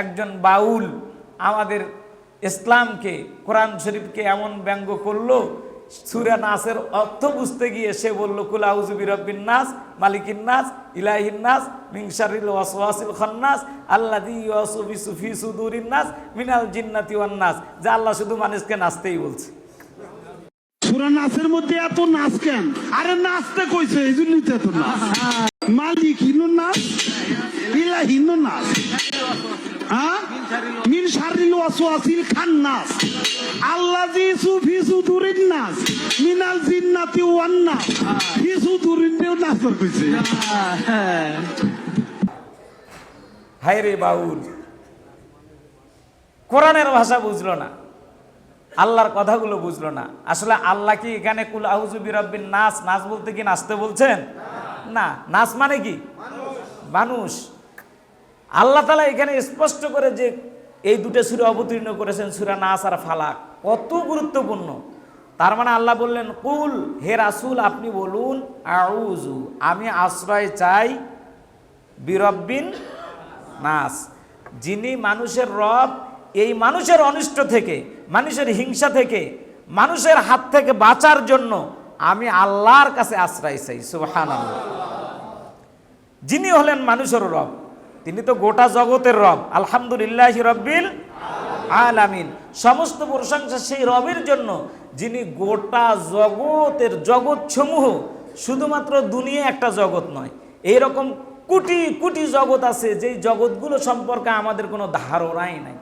একজন বাউল আমাদের ইসলামকে, কোরআন শরীফকে এমন ব্যঙ্গ করল, সুরা নাসের অর্থ বুঝতে গিয়ে সে বলল, কুল আউজুবি রব্বিন নাস, মালিকিন নাস, ইলাহিন নাস মিংসারিল ওয়াসওয়াসিল খান্নাস, আল্লাযী ইউসুফি সুফি সুদুরিন নাস, মিনাল জিন্নাতি ওয়ান নাস। যা আল্লাহ শুধু মানুষকে নাচতেই বলছে। সুরা নাচের মধ্যে এত নাচ কেন? আরে নাচতে কইছে, এই জন্যই তো এত নাচ। মালিক হিনো নাচ ইলা হিনো নাচ। শারিল সুফি সুদুরিন নাস, মিনাল জিন্নাতি ওয়ান নাস। ফি সুদুরিন দেও কইছে হায় রে বাউল। কোরআনের ভাষা বুঝলো না। আল্লাহর কথাগুলো বুঝলো না। আসলে আল্লাহ কি এখানে কুল আউজুবি রব্বিন নাচ নাচ বলতে কি নাচতে বলছেন? না, নাচ মানে কি? মানুষ। আল্লাহ তালা এখানে স্পষ্ট করে যে এই দুটো সুরে অবতীর্ণ করেছেন সুরা নাস আর ফালাক। কত গুরুত্বপূর্ণ। তার মানে আল্লাহ বললেন, কুল, হে রাসুল, আপনি বলুন আউজু আমি আশ্রয় চাই বিরব্বিন নাস। যিনি মানুষের রব, এই মানুষের অনিষ্ট থেকে, মানুষের হিংসা থেকে, মানুষের হাত থেকে বাঁচার জন্য আমি আল্লাহর কাছে আশ্রয় চাই। সুবহান যিনি হলেন মানুষের রব তিনি তো গোটা জগতের রব। আলহামদুলিল্লাহ রব্বিল আলামিন। সমস্ত প্রশংসা সেই রবের জন্য, যিনি গোটা জগতের জগৎ সমূহ শুধুমাত্র দুনিয়া একটা জগৎ নয়, এইরকম কোটি কোটি জগৎ আছে, যেই জগৎগুলো সম্পর্কে আমাদের কোনো ধারণাই নাই।